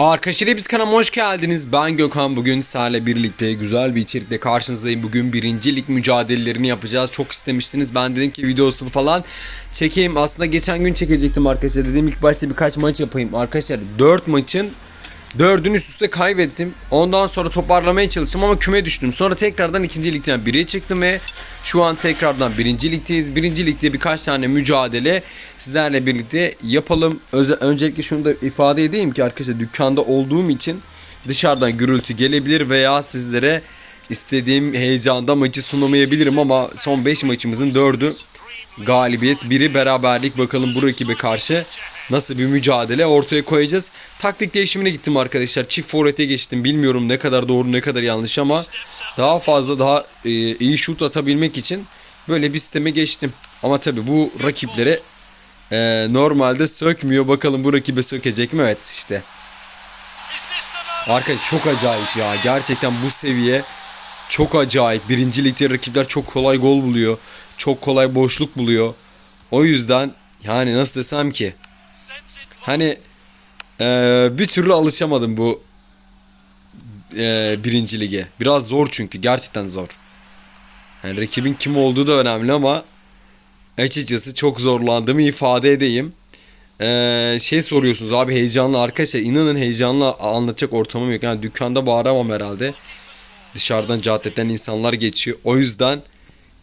Arkadaşlar hepiniz kanalıma hoş geldiniz. Ben Gökhan. Bugün sizlerle birlikte güzel bir içerikle karşınızdayım. Bugün birinci lig mücadelelerini yapacağız. Çok istemiştiniz. Ben dedim ki videosu falan çekeyim. Aslında geçen gün çekecektim arkadaşlar. Dedim ilk başta birkaç maç yapayım. Arkadaşlar 4 maçın Dördünü üst üste kaybettim. Ondan sonra toparlamaya çalıştım ama küme düştüm. Sonra tekrardan ikinci ligden biriye çıktım ve şu an tekrardan birinci ligdeyiz. Birinci ligde birkaç tane mücadele sizlerle birlikte yapalım. Öze öncelikle şunu da ifade edeyim ki arkadaşlar dükkanda olduğum için dışarıdan gürültü gelebilir veya sizlere istediğim heyecanda maçı sunamayabilirim ama son 5 maçımızın 4'ü galibiyet, biri beraberlik. Bakalım bu rakibe karşı nasıl bir mücadele ortaya koyacağız. Taktik değişimine gittim arkadaşlar. Çift forvete geçtim. Bilmiyorum ne kadar doğru ne kadar yanlış ama daha fazla daha e, iyi şut atabilmek için böyle bir sisteme geçtim. Ama tabii bu rakiplere e, normalde sökmüyor. Bakalım bu rakibe sökecek mi? Evet işte. Arkadaş çok acayip ya. Gerçekten bu seviye çok acayip. Birinci ligde rakipler çok kolay gol buluyor. Çok kolay boşluk buluyor. O yüzden yani nasıl desem ki hani eee, bir türlü alışamadım bu eee, birinci lige. Biraz zor çünkü gerçekten zor. Yani rakibin kim olduğu da önemli ama açıkçası çok zorlandığımı ifade edeyim. Eee, şey soruyorsunuz abi heyecanlı arkadaşlar inanın heyecanlı anlatacak ortamım yok. Yani dükkanda bağıramam herhalde. Dışarıdan caddeden insanlar geçiyor. O yüzden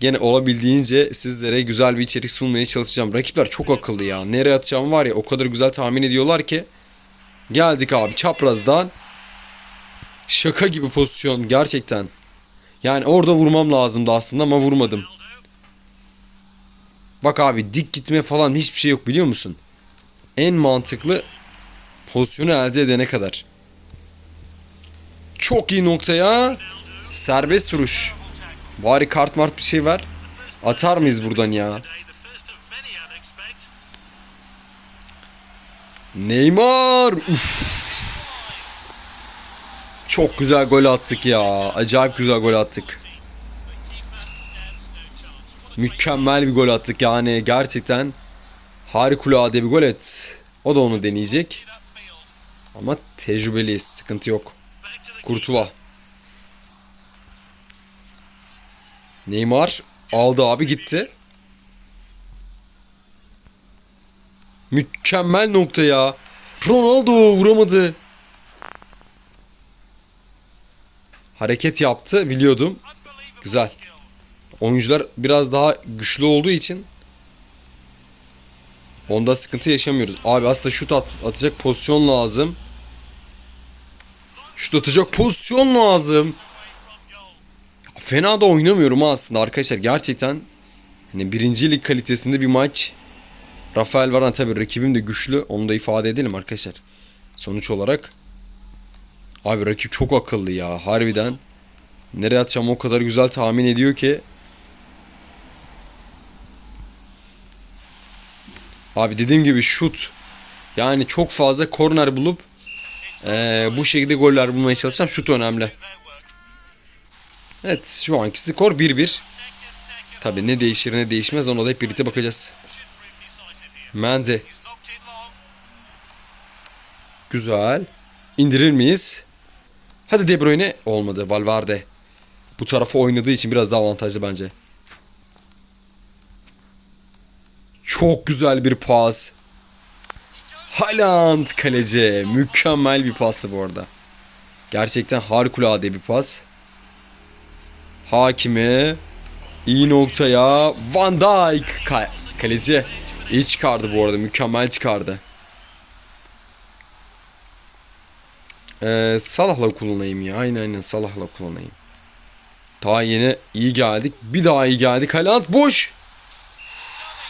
gene olabildiğince sizlere güzel bir içerik sunmaya çalışacağım. Rakipler çok akıllı ya. Nereye atacağım var ya o kadar güzel tahmin ediyorlar ki. Geldik abi çaprazdan. Şaka gibi pozisyon gerçekten. Yani orada vurmam lazımdı aslında ama vurmadım. Bak abi dik gitme falan hiçbir şey yok biliyor musun? En mantıklı pozisyonu elde edene kadar. Çok iyi noktaya. Serbest vuruş. Bari kart mart bir şey ver. Atar mıyız buradan ya? Neymar. Uf. Çok güzel gol attık ya. Acayip güzel gol attık. Mükemmel bir gol attık yani gerçekten harikulade bir gol et. O da onu deneyecek. Ama tecrübeliyiz. Sıkıntı yok. Kurtuva. Neymar aldı abi gitti. Mükemmel nokta ya. Ronaldo vuramadı. Hareket yaptı biliyordum. Güzel. Oyuncular biraz daha güçlü olduğu için onda sıkıntı yaşamıyoruz. Abi aslında şut at atacak pozisyon lazım. Şut atacak pozisyon lazım. Fena da oynamıyorum aslında arkadaşlar. Gerçekten hani birinci lig kalitesinde bir maç. Rafael Varane tabii rakibim de güçlü. Onu da ifade edelim arkadaşlar. Sonuç olarak. Abi rakip çok akıllı ya harbiden. Nereye atacağım o kadar güzel tahmin ediyor ki. Abi dediğim gibi şut. Yani çok fazla korner bulup eee, bu şekilde goller bulmaya çalışacağım. Şut önemli. Evet şu anki skor 1-1. Tabi ne değişir ne değişmez ona da hep birlikte bakacağız. Mendy. Güzel. İndirir miyiz? Hadi De Bruyne. Olmadı. Valverde. Bu tarafa oynadığı için biraz daha avantajlı bence. Çok güzel bir pas. Haaland kaleci. Mükemmel bir pastı bu arada. Gerçekten harikulade bir pas. Hakimi iyi noktaya Van Dijk Ka- kaleci iyi çıkardı bu arada mükemmel çıkardı. Ee, Salah'la kullanayım ya aynen aynen Salah'la kullanayım. Daha yeni iyi geldik bir daha iyi geldik Haaland boş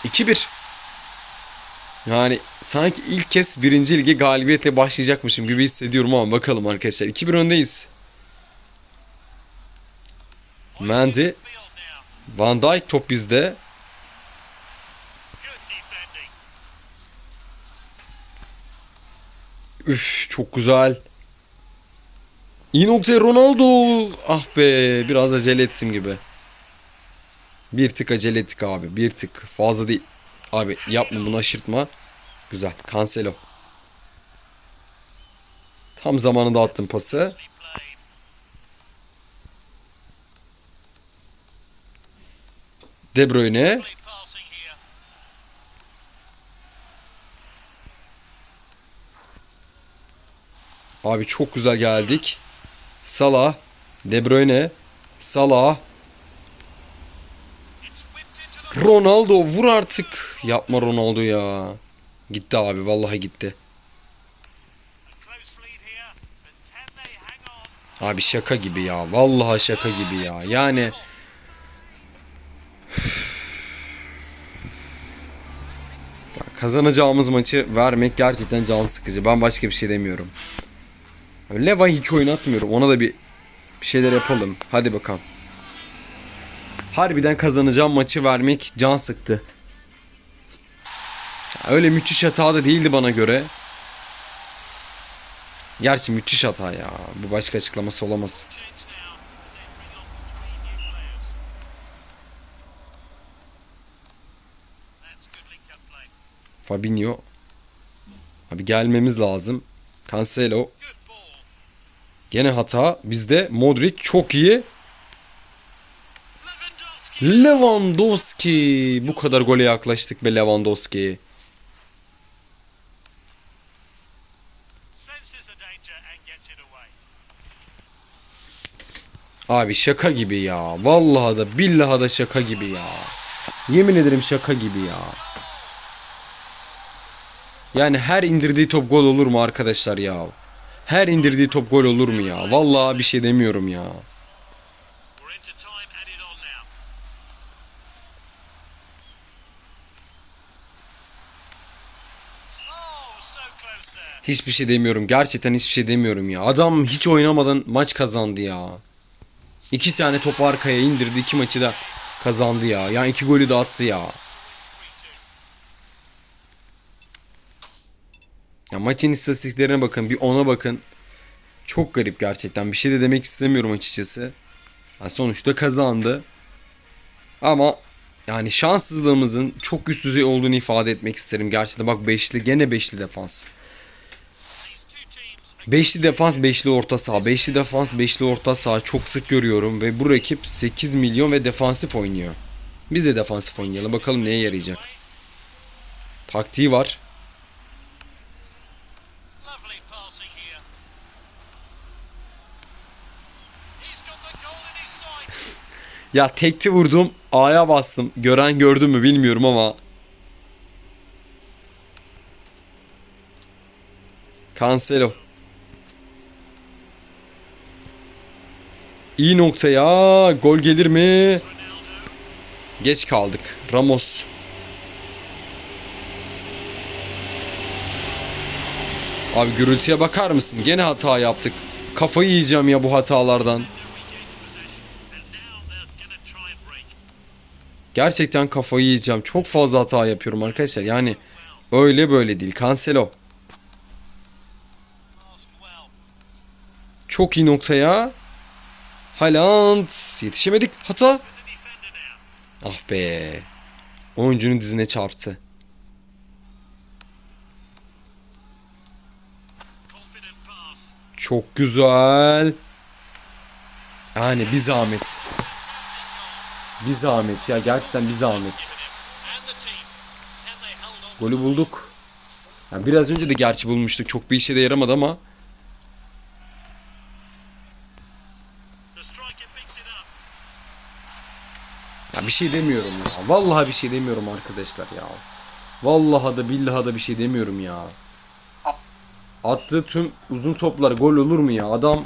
2-1 yani sanki ilk kez birinci lige galibiyetle başlayacakmışım gibi hissediyorum ama bakalım arkadaşlar 2-1 öndeyiz. Mendy. Van Dijk top bizde. Üf çok güzel. İyi noktaya Ronaldo. Ah be biraz acele ettim gibi. Bir tık acele ettik abi. Bir tık fazla değil. Abi yapma bunu aşırtma. Güzel. Cancelo. Tam zamanında attım pası. De Bruyne. Abi çok güzel geldik. Salah, De Bruyne, Salah, Ronaldo vur artık. Yapma Ronaldo ya. Gitti abi vallahi gitti. Abi şaka gibi ya. Vallahi şaka gibi ya. Yani Ya kazanacağımız maçı vermek gerçekten can sıkıcı. Ben başka bir şey demiyorum. Leva hiç oynatmıyorum. Ona da bir bir şeyler yapalım. Hadi bakalım. Harbiden kazanacağım maçı vermek can sıktı. Öyle müthiş hata da değildi bana göre. Gerçi müthiş hata ya. Bu başka açıklaması olamaz. Fabinho. Abi gelmemiz lazım. Cancelo. Gene hata. Bizde Modric çok iyi. Lewandowski. Bu kadar gole yaklaştık be Lewandowski. Abi şaka gibi ya. Vallahi da billahi da şaka gibi ya. Yemin ederim şaka gibi ya. Yani her indirdiği top gol olur mu arkadaşlar ya? Her indirdiği top gol olur mu ya? Vallahi bir şey demiyorum ya. Hiçbir şey demiyorum. Gerçekten hiçbir şey demiyorum ya. Adam hiç oynamadan maç kazandı ya. İki tane topu arkaya indirdi. iki maçı da kazandı ya. Yani iki golü de attı ya. Ya maçın istatistiklerine bakın. Bir ona bakın. Çok garip gerçekten. Bir şey de demek istemiyorum açıkçası. Ya sonuçta kazandı. Ama yani şanssızlığımızın çok üst düzey olduğunu ifade etmek isterim. Gerçekten bak beşli gene beşli defans. Beşli defans, beşli orta saha. Beşli defans, beşli orta saha çok sık görüyorum ve bu rakip 8 milyon ve defansif oynuyor. Biz de defansif oynayalım. Bakalım neye yarayacak. Taktiği var. Ya tekti vurdum. A'ya bastım. Gören gördü mü bilmiyorum ama. Cancelo. İyi nokta ya. Gol gelir mi? Geç kaldık. Ramos. Abi gürültüye bakar mısın? Gene hata yaptık. Kafayı yiyeceğim ya bu hatalardan. Gerçekten kafayı yiyeceğim. Çok fazla hata yapıyorum arkadaşlar. Yani öyle böyle değil. Cancelo. Çok iyi noktaya. Haaland. Yetişemedik. Hata. Ah be. Oyuncunun dizine çarptı. Çok güzel. Yani bir zahmet. Bir zahmet ya. Gerçekten bir zahmet. Golü bulduk. Ya biraz önce de gerçi bulmuştuk. Çok bir işe de yaramadı ama. Ya bir şey demiyorum ya. Vallahi bir şey demiyorum arkadaşlar ya. Vallahi da billahi da bir şey demiyorum ya. Attığı tüm uzun toplar gol olur mu ya? Adam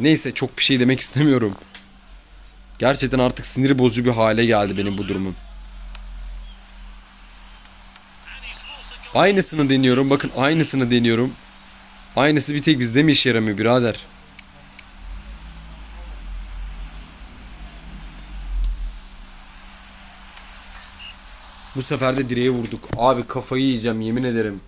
neyse çok bir şey demek istemiyorum. Gerçekten artık sinir bozucu bir hale geldi benim bu durumum. Aynısını deniyorum. Bakın aynısını deniyorum. Aynısı bir tek bizde mi işe yaramıyor birader? Bu sefer de direğe vurduk. Abi kafayı yiyeceğim yemin ederim.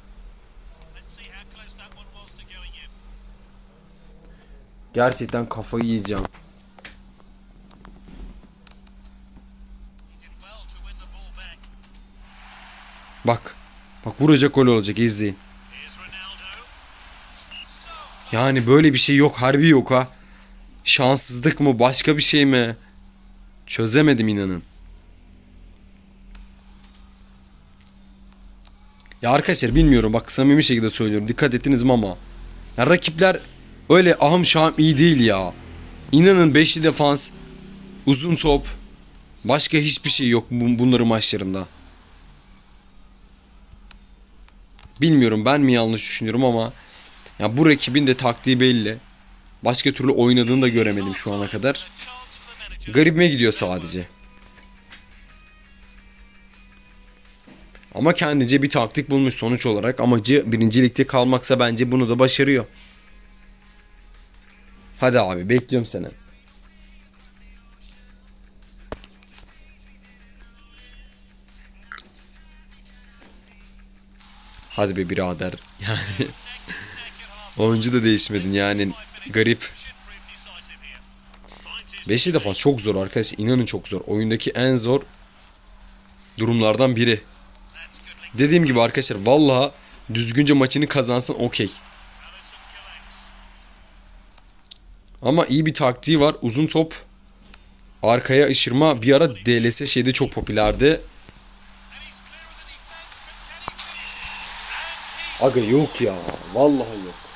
Gerçekten kafayı yiyeceğim. Bak. Bak vuracak gol olacak izleyin. Yani böyle bir şey yok harbi yok ha. Şanssızlık mı başka bir şey mi? Çözemedim inanın. Ya arkadaşlar bilmiyorum bak samimi şekilde söylüyorum dikkat ettiniz mi ama. Ya rakipler öyle ahım şahım iyi değil ya. İnanın beşli defans, uzun top, başka hiçbir şey yok bu- bunların maçlarında. Bilmiyorum ben mi yanlış düşünüyorum ama ya bu rakibin de taktiği belli. Başka türlü oynadığını da göremedim şu ana kadar. Garibime gidiyor sadece. Ama kendince bir taktik bulmuş sonuç olarak. Amacı birinci ligde kalmaksa bence bunu da başarıyor. Hadi abi bekliyorum seni. Hadi be birader. Yani oyuncu da değişmedin yani garip. Beşli defans çok zor arkadaşlar. İnanın çok zor. Oyundaki en zor durumlardan biri. Dediğim gibi arkadaşlar vallahi düzgünce maçını kazansın okey. Ama iyi bir taktiği var. Uzun top arkaya ışırma bir ara DLS şeyde çok popülerdi. Aga yok ya. Vallahi yok.